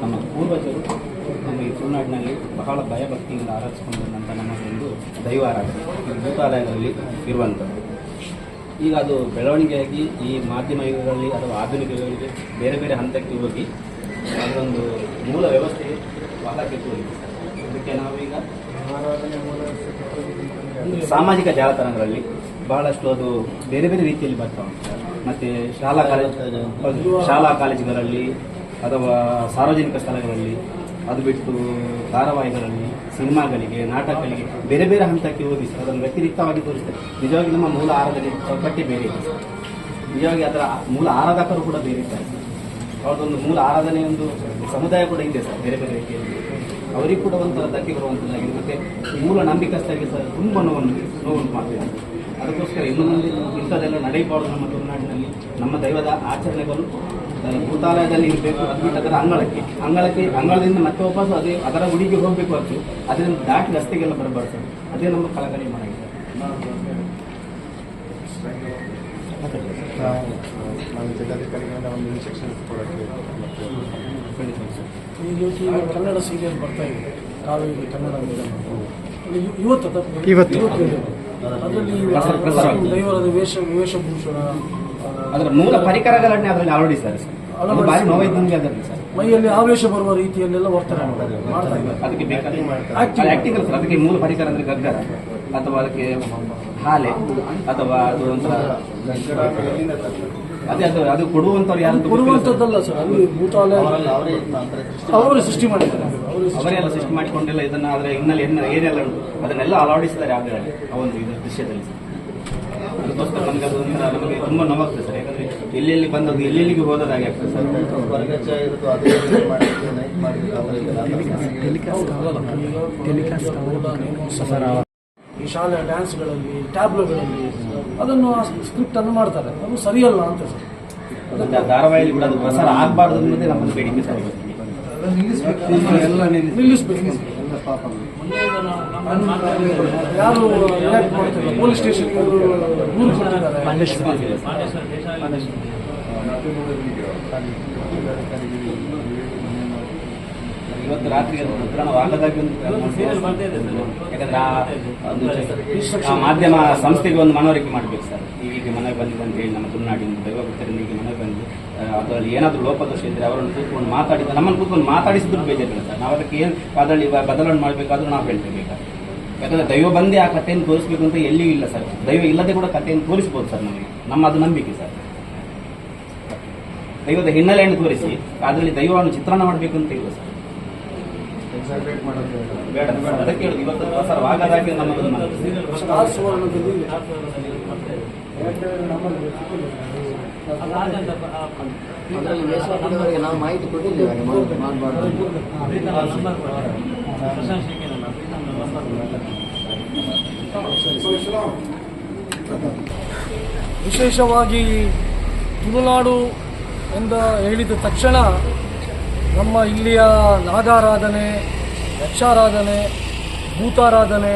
ನಮ್ಮ ಪೂರ್ವಜರು ನಮ್ಮ ಈ ತುಳುನಾಡಿನಲ್ಲಿ ಬಹಳ ಭಯಭಕ್ತಿಯಿಂದ ಬಂದಂಥ ನಮ್ಮ ಒಂದು ದೈವ ಆರಾಧನೆ ಭೂತಾಲಯಗಳಲ್ಲಿ ಇರುವಂಥದ್ದು. ಈಗ ಅದು ಬೆಳವಣಿಗೆಯಾಗಿ ಈ ಮಾಧ್ಯಮ ಯುಗಗಳಲ್ಲಿ ಅಥವಾ ಆಧುನಿಕ ಯುಗಗಳಿಗೆ ಬೇರೆ ಬೇರೆ ಹಂತಕ್ಕೆ ಹೋಗಿ ಅದೊಂದು ಮೂಲ ವ್ಯವಸ್ಥೆ ಬಹಳ ಹೋಗಿದೆ. ಅದಕ್ಕೆ ನಾವೀಗ ಸಾಮಾಜಿಕ ಜಾಲತಾಣಗಳಲ್ಲಿ ಬಹಳಷ್ಟು ಅದು ಬೇರೆ ಬೇರೆ ರೀತಿಯಲ್ಲಿ ಬರ್ತಾ ಉಂಟು. ಮತ್ತು ಶಾಲಾ ಕಾಲೇಜ್ ಶಾಲಾ ಕಾಲೇಜುಗಳಲ್ಲಿ ಅಥವಾ ಸಾರ್ವಜನಿಕ ಸ್ಥಳಗಳಲ್ಲಿ, ಅದು ಬಿಟ್ಟು ಧಾರಾವಾಹಿಗಳಲ್ಲಿ, ಸಿನಿಮಾಗಳಿಗೆ, ನಾಟಕಗಳಿಗೆ ಬೇರೆ ಬೇರೆ ಹಂತಕ್ಕೆ ಹೋಗಿ ಅದನ್ನು ವ್ಯತಿರಿಕ್ತವಾಗಿ ತೋರಿಸ್ತಾರೆ. ನಿಜವಾಗಿ ನಮ್ಮ ಮೂಲ ಆರಾಧನೆ ಚೌಕಟ್ಟೆ ಬೇರೆ ಇದೆ. ನಿಜವಾಗಿ ಅದರ ಮೂಲ ಆರಾಧಕರು ಕೂಡ ಬೇರೆ ಇದ್ದಾರೆ. ಅವ್ರದ್ದೊಂದು ಮೂಲ ಆರಾಧನೆ ಒಂದು ಸಮುದಾಯ ಕೂಡ ಇದೆ ಸರ್, ಬೇರೆ ಬೇರೆ ರೀತಿಯಲ್ಲಿ. ಅವರಿಗೆ ಕೂಡ ಒಂಥರ ಧಕ್ಕೆ ಬರುವಂಥದ್ದಾಗಿದೆ ಮತ್ತೆ ಮೂಲ ನಂಬಿಕಸ್ಥರಿಗೆ ಸರ್ ತುಂಬ ನೋವನ್ನು ನೋವುಂಟು ಮಾಡ್ತೀವಿ. ಅದಕ್ಕೋಸ್ಕರ ಇನ್ನು ಮುಂದೆ ಇಂಥದ್ದೆಲ್ಲ ನಡೆಯಬಾರ್ದು ನಮ್ಮ ತುಳುನಾಡಿನಲ್ಲಿ ನಮ್ಮ ದೈವದ ಆಚರಣೆಗಳು ಭೂತಾಲಯದಲ್ಲಿ ಇರಬೇಕು, ಅದು ಬಿಟ್ಟು ಅದರ ಅಂಗಳಕ್ಕೆ. ಅಂಗಳಕ್ಕೆ, ಅಂಗಳದಿಂದ ಮತ್ತೆ ವಾಪಸ್ಸು ಅದೇ, ಅದರ ಗುಡಿಗೆ ಹೋಗಬೇಕು ಅದು ಅದರಿಂದ ದಾಟಿ ರಸ್ತೆಗೆಲ್ಲ ಬರಬಾರ್ದು ಸರ್. ಅದೇ ನಮ್ಮ ಕಳಕಳಿ ಮಾಡಿದೆ ನಾವು ಜಿಲ್ಲಾಧಿಕಾರಿಗಳಿಂದ ಒಂದು ಇನ್ಸ್ಟ್ರಕ್ಷನ್ ಕೊಡೋಕ್ಕೆ ಮತ್ತೆ ಖಂಡಿತ ಸರ್ ಈಗ ಇವತ್ತು ಈಗ ಕನ್ನಡ ಸೀರಿಯಲ್ ಬರ್ತಾ ಇದೆ. ಕಾವೇರಿ ಕನ್ನಡ ಇವತ್ತು ಇವತ್ತು. ಅದರಲ್ಲಿ. ದೈವರದ ವೇಷ ವೇಷಭೂಷಣ ಅದರ ಮೂಲ ಪರಿಕರಗಳನ್ನೇ ಅದರಲ್ಲಿ ಅಳವಡಿಸ್ತಾರೆ ಸರ್ ಮೈಯಲ್ಲಿ ಆವೇಶ ಬರುವ ರೀತಿಯಲ್ಲೆಲ್ಲ ವರ್ತನೆ ಮಾಡ್ತಾರೆ. ಅದಕ್ಕೆ ಬೇಕಾದ. ಆಕ್ಟಿಂಗ್ ಅದಕ್ಕೆ ಮೂಲ ಪರಿಕರ ಅಂದ್ರೆ ಗಗ್ಗರ. ಅಥವಾ ಅದಕ್ಕೆ ಹಾಲೆ ಅಥವಾ ಅದು ಒಂಥರ? ಅದೇ ಅದು ಅದು ಕೊಡುವಂಥವ್ರು ಯಾರು ಕೊಡುವಂಥದ್ದಲ್ಲ ಸರ್ ಅದು ಭೂತಾಲಯ ಅವರು ಅವರೇ ಸೃಷ್ಟಿ ಅವರೇ ಸೃಷ್ಟಿ ಮಾಡಿದ್ದಾರೆ. ಸೃಷ್ಟಿ ಅವರೆಲ್ಲ ಸೃಷ್ಟಿ ಮಾಡಿಕೊಂಡಿಲ್ಲ ಇದನ್ನ ಆದ್ರೆ ಹಿನ್ನೆಲೆ ಏನ ಏನೆಲ್ಲ ಉಂಟು? ಅದನ್ನೆಲ್ಲ ಅಳವಡಿಸಿದ್ದಾರೆ ಆಗಲೇ ಆ ಒಂದು ಇದು ದೃಶ್ಯದಲ್ಲಿ ಸರ್. ಅದಕ್ಕೋಸ್ಕರ ನಮಗೆ ಅದು ಒಂಥರ ನಮಗೆ ತುಂಬಾ ನೋವಾಗ್ತದೆ ಸರ್. ಯಾಕಂದ್ರೆ ಎಲ್ಲೆಲ್ಲಿ ಬಂದದ್ದು ಎಲ್ಲೆಲ್ಲಿಗೆ ಹೋದದಾಗೆ ಆಗ್ತದೆ ಸರ್. ಹೊರಗಚ್ಚ ಶಾಲೆ ಡ್ಯಾನ್ಸ್ಗಳಲ್ಲಿ ಟ್ಯಾಬ್ಲೋಗಳಲ್ಲಿ ಅದನ್ನು ಸ್ಕ್ರಿಪ್ಟ್ ಅನ್ನು ಮಾಡ್ತಾರೆ. ಅದು ಸರಿಯಲ್ಲ ಅಂತ ಸರ್. ಧಾರಾವಾಹಿಯಲ್ಲಿ ಕೂಡ ಅದು ಪ್ರಸಾರ ಆಗಬಾರ್ದು ಅನ್ನೋದೇ ನಮ್ಮ ಬೇಡಿಕೆ ಸರ್ ನಿಲ್ಲಿಸ್ಬೇಕು. ಯಾರು ರಿಯಾಕ್ಟ್ ಮಾಡ್ತಿಲ್ಲ? ಪೊಲೀಸ್ ಸ್ಟೇಷನ್ ದೂರು ಕೊಟ್ಟಿದ್ದಾರೆ ಇವತ್ತು ರಾತ್ರಿ ಅದು ಯಾಕಂದ್ರೆ ಮಾಧ್ಯಮ ಸಂಸ್ಥೆಗೆ ಒಂದು ಮನವರಿಕೆ ಮಾಡಬೇಕು ಸರ್. ಈಗ ಮನೆಗೆ ಬಂದಿದೆ ಅಂತ ಹೇಳಿ ನಮ್ಮ ತುಳುನಾಡಿನ ದೈವಭಕ್ತರಿಂದ ಈಗ ಮನೆಗೆ ಬಂದು ಅದರಲ್ಲಿ ಏನಾದರೂ ಲೋಪದೋಷ ಇದ್ದರೆ ಅವರನ್ನು ಕೂತ್ಕೊಂಡು ಮಾತಾಡಿದ ನಮ್ಮನ್ನು ಕೂತ್ಕೊಂಡು ಮಾತಾಡಿಸಿದ್ರು ಬೇಜಾರಿಲ್ಲ ಸರ್. ನಾವು ಅದಕ್ಕೆ ಏನು ಅದರಲ್ಲಿ ಬದಲಾವಣೆ ಮಾಡಬೇಕಾದ್ರೂ ನಾವು ಹೇಳ್ತೇವೆ ಬೇಕಾದ್ರೆ ಯಾಕಂದ್ರೆ ದೈವ ಬಂದೇ ಆ ಕಥೆಯನ್ನು ತೋರಿಸ್ಬೇಕು ಅಂತ ಎಲ್ಲಿಯೂ ಇಲ್ಲ ಸರ್. ದೈವ ಇಲ್ಲದೆ ಕೂಡ ಕಥೆಯನ್ನು ತೋರಿಸ್ಬೋದು ಸರ್ ನಮಗೆ. ನಮ್ಮ ಅದು ನಂಬಿಕೆ ಸರ್. ದೈವದ ಹಿನ್ನೆಲೆಯನ್ನು ತೋರಿಸಿ ಅದರಲ್ಲಿ ದೈವವನ್ನು ಚಿತ್ರಣ ಮಾಡಬೇಕು ಅಂತ ಇಲ್ಲ ಸರ್. ಎಕ್ಸಾಗ್ರೇಟ್ ಮಾಡೋದು ಬೇಡ. ಅದಕ್ಕೆ ಹೇಳುದು ಇವತ್ತು ಸುವರ್ಣದಲ್ಲಿ ಅದರಲ್ಲಿ ನಾವು ಮಾಹಿತಿ ಕೊಟ್ಟಿದ್ದೇವೆ ಮಾಡಬಾರ್ದು ಮಾಡ್- ಮಾಡ್ಬಾರ್ದು ವಿಶೇಷವಾಗಿ ತುಳುನಾಡು ಎಂದ ಹೇಳಿದ ತಕ್ಷಣ ನಮ್ಮ ಇಲ್ಲಿಯ ನಾಗಾರಾಧನೆ, ಯಕ್ಷಾರಾಧನೆ, ಭೂತಾರಾಧನೆ,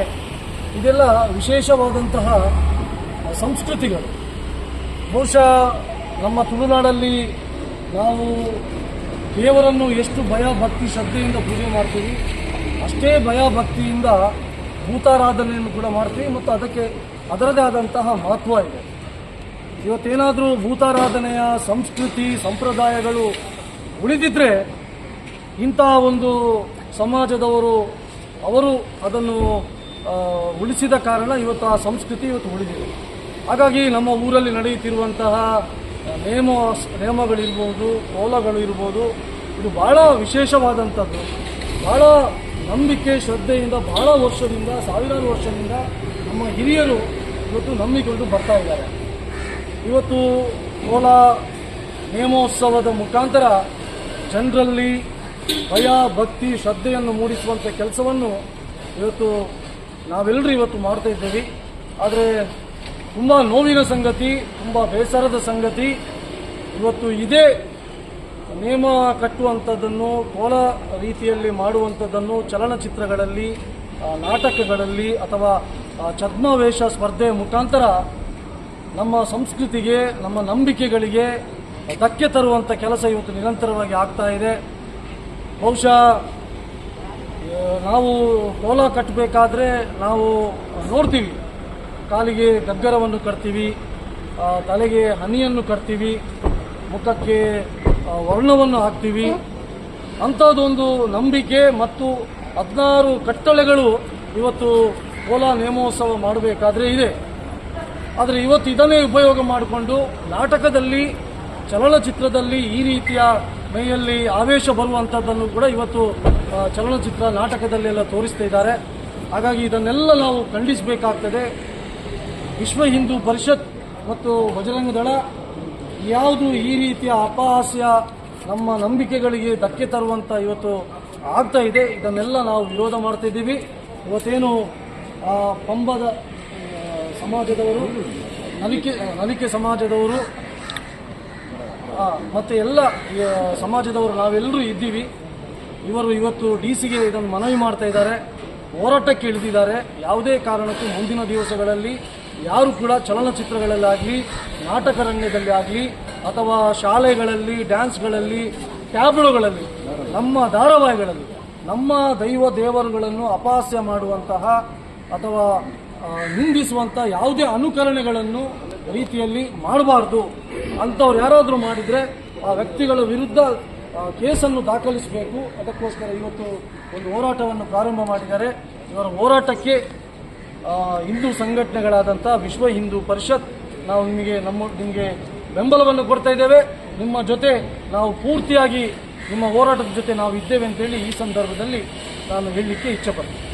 ಇದೆಲ್ಲ ವಿಶೇಷವಾದಂತಹ ಸಂಸ್ಕೃತಿಗಳು. ಬಹುಶಃ ನಮ್ಮ ತುಳುನಾಡಲ್ಲಿ ನಾವು ದೇವರನ್ನು ಎಷ್ಟು ಭಯ, ಭಕ್ತಿ, ಶ್ರದ್ಧೆಯಿಂದ ಪೂಜೆ ಮಾಡ್ತೀವಿ, ಅಷ್ಟೇ ಭಯ, ಭಕ್ತಿಯಿಂದ ಭೂತಾರಾಧನೆಯನ್ನು ಕೂಡ ಮಾಡ್ತೀವಿ ಮತ್ತು ಅದಕ್ಕೆ ಅದರದೇ ಆದಂತಹ ಮಹತ್ವ ಇದೆ. ಇವತ್ತೇನಾದರೂ ಭೂತಾರಾಧನೆಯ ಸಂಸ್ಕೃತಿ, ಸಂಪ್ರದಾಯಗಳು ಉಳಿದಿದ್ರೆ ಇಂತಹ ಒಂದು ಸಮಾಜದವರು, ಅವರು ಅದನ್ನು ಉಳಿಸಿದ ಕಾರಣ ಇವತ್ತು ಆ ಸಂಸ್ಕೃತಿ ಇವತ್ತು ಉಳಿದಿದೆ. ಹಾಗಾಗಿ ನಮ್ಮ ಊರಲ್ಲಿ ನಡೆಯುತ್ತಿರುವಂತಹ ನೇಮ, ನೇಮಗಳಿರ್ಬೋದು ಕೋಲಗಳು ಇರ್ಬೋದು ಇದು ಭಾಳ ವಿಶೇಷವಾದಂಥದ್ದು. ಭಾಳ ನಂಬಿಕೆ, ಶ್ರದ್ಧೆಯಿಂದ ಭಾಳ ವರ್ಷದಿಂದ, ಸಾವಿರಾರು ವರ್ಷದಿಂದ ನಮ್ಮ ಹಿರಿಯರು ಇವತ್ತು ನಂಬಿಕೊಂಡು ಬರ್ತಾ ಇದ್ದಾರೆ. ಇವತ್ತು ಕೋಲ ನೇಮೋತ್ಸವದ ಮುಖಾಂತರ ಜನರಲ್ಲಿ ಭಯ, ಭಕ್ತಿ, ಶ್ರದ್ಧೆಯನ್ನು ಮೂಡಿಸುವಂಥ ಕೆಲಸವನ್ನು ಇವತ್ತು ನಾವೆಲ್ಲರೂ ಇವತ್ತು ಮಾಡ್ತಾ ಇದ್ದೀವಿ. ಆದರೆ ತುಂಬ ನೋವಿನ ಸಂಗತಿ, ತುಂಬ ಬೇಸರದ ಸಂಗತಿ. ಇವತ್ತು ಇದೇ ನೇಮ ಕಟ್ಟುವಂಥದ್ದನ್ನು ಕೋಲ ರೀತಿಯಲ್ಲಿ ಮಾಡುವಂಥದ್ದನ್ನು ಚಲನಚಿತ್ರಗಳಲ್ಲಿ ನಾಟಕಗಳಲ್ಲಿ ಅಥವಾ ಛದ್ಮವೇಷ ಸ್ಪರ್ಧೆ ಮುಖಾಂತರ ನಮ್ಮ ಸಂಸ್ಕೃತಿಗೆ, ನಮ್ಮ ನಂಬಿಕೆಗಳಿಗೆ ಧಕ್ಕೆ ತರುವಂಥ ಕೆಲಸ ಇವತ್ತು ನಿರಂತರವಾಗಿ ಆಗ್ತಾ ಇದೆ. ಬಹುಶಃ ನಾವು ಕೋಲ ಕಟ್ಟಬೇಕಾದ್ರೆ ನಾವು ನೋಡ್ತೀವಿ. ಕಾಲಿಗೆ ಗಗ್ಗರವನ್ನು ಕಟ್ತೀವಿ ತಲೆಗೆ ಹನಿಯನ್ನು ಕಟ್ತೀವಿ, ಮುಖಕ್ಕೆ ವರ್ಣವನ್ನು ಹಾಕ್ತೀವಿ. ಅಂಥದ್ದೊಂದು ನಂಬಿಕೆ ಮತ್ತು ಹದಿನಾರು ಕಟ್ಟಳೆಗಳು ಇವತ್ತು ಕೋಲ ನೇಮೋತ್ಸವ ಮಾಡಬೇಕಾದ್ರೆ ಇದೆ. ಆದರೆ ಇವತ್ತು ಇದನ್ನೇ ಉಪಯೋಗ ಮಾಡಿಕೊಂಡು ನಾಟಕದಲ್ಲಿ, ಚಲನಚಿತ್ರದಲ್ಲಿ ಈ ರೀತಿಯ ಮೈಯಲ್ಲಿ ಆವೇಶ ಬರುವಂಥದ್ದನ್ನು ಕೂಡ ಇವತ್ತು ಚಲನಚಿತ್ರ ನಾಟಕದಲ್ಲೆಲ್ಲ ತೋರಿಸ್ತಾ ಇದ್ದಾರೆ. ಹಾಗಾಗಿ ಇದನ್ನೆಲ್ಲ ನಾವು ಖಂಡಿಸಬೇಕಾಗ್ತದೆ. ವಿಶ್ವ ಹಿಂದೂ ಪರಿಷತ್ ಮತ್ತು ಬಜರಂಗ ದಳ ಯಾವುದು ಈ ರೀತಿಯ ಅಪಹಾಸ್ಯ, ನಮ್ಮ ನಂಬಿಕೆಗಳಿಗೆ ಧಕ್ಕೆ ತರುವಂಥ ಇವತ್ತು ಆಗ್ತಾ ಇದೆ. ಇದನ್ನೆಲ್ಲ ನಾವು ವಿರೋಧ ಮಾಡ್ತಾ ಇದ್ದೀವಿ. ಇವತ್ತೇನು ಪಂಬದ ಸಮಾಜದವರು, ನಲಿಕೆ ನಲಿಕೆ ಸಮಾಜದವರು ಮತ್ತು ಎಲ್ಲ ಸಮಾಜದವರು ನಾವೆಲ್ಲರೂ ಇದ್ದೀವಿ. ಇವರು ಇವತ್ತು ಡಿ ಸಿಗೆ ಇದನ್ನು ಮನವಿ ಮಾಡ್ತಾ ಇದ್ದಾರೆ. ಹೋರಾಟಕ್ಕೆ ಇಳಿದಿದ್ದಾರೆ. ಯಾವುದೇ ಕಾರಣಕ್ಕೂ ಮುಂದಿನ ದಿವಸಗಳಲ್ಲಿ ಯಾರು ಕೂಡ ಚಲನಚಿತ್ರಗಳಲ್ಲಾಗಲಿ ನಾಟಕ ರಂಗದಲ್ಲಿ ಆಗಲಿ, ಅಥವಾ ಶಾಲೆಗಳಲ್ಲಿ, ಡ್ಯಾನ್ಸ್ಗಳಲ್ಲಿ, ಟ್ಯಾಬ್ಲೋಗಳಲ್ಲಿ, ನಮ್ಮ ಧಾರಾವಾಹಿಗಳಲ್ಲಿ, ನಮ್ಮ ದೈವ ದೇವರುಗಳನ್ನು ಅಪಹಾಸ್ಯ ಮಾಡುವಂತಹ ಅಥವಾ ನಿಂದಿಸುವಂಥ ಯಾವುದೇ ಅನುಕರಣೆಗಳನ್ನು ರೀತಿಯಲ್ಲಿ ಮಾಡಬಾರ್ದು ಅಂಥವ್ರು ಯಾರಾದರೂ ಮಾಡಿದರೆ ಆ ವ್ಯಕ್ತಿಗಳ ವಿರುದ್ಧ ಕೇಸನ್ನು ದಾಖಲಿಸಬೇಕು. ಅದಕ್ಕೋಸ್ಕರ ಇವತ್ತು ಒಂದು ಹೋರಾಟವನ್ನು ಪ್ರಾರಂಭ ಮಾಡಿದ್ದಾರೆ. ಇವರ ಹೋರಾಟಕ್ಕೆ ಹಿಂದೂ ಸಂಘಟನೆಗಳಾದಂಥ ವಿಶ್ವ ಹಿಂದೂ ಪರಿಷತ್, ನಾವು ನಿಮಗೆ ನಮ್ಮ, ನಿಮಗೆ ಬೆಂಬಲವನ್ನು ಕೊಡ್ತಾ ಇದ್ದೇವೆ. ನಿಮ್ಮ ಜೊತೆ ನಾವು ಪೂರ್ತಿಯಾಗಿ ನಿಮ್ಮ ಹೋರಾಟದ ಜೊತೆ ನಾವು ಇದ್ದೇವೆ ಅಂತೇಳಿ ಈ ಸಂದರ್ಭದಲ್ಲಿ ನಾನು ಹೇಳಲಿಕ್ಕೆ ಇಚ್ಛೆಪಡ್ತೀನಿ.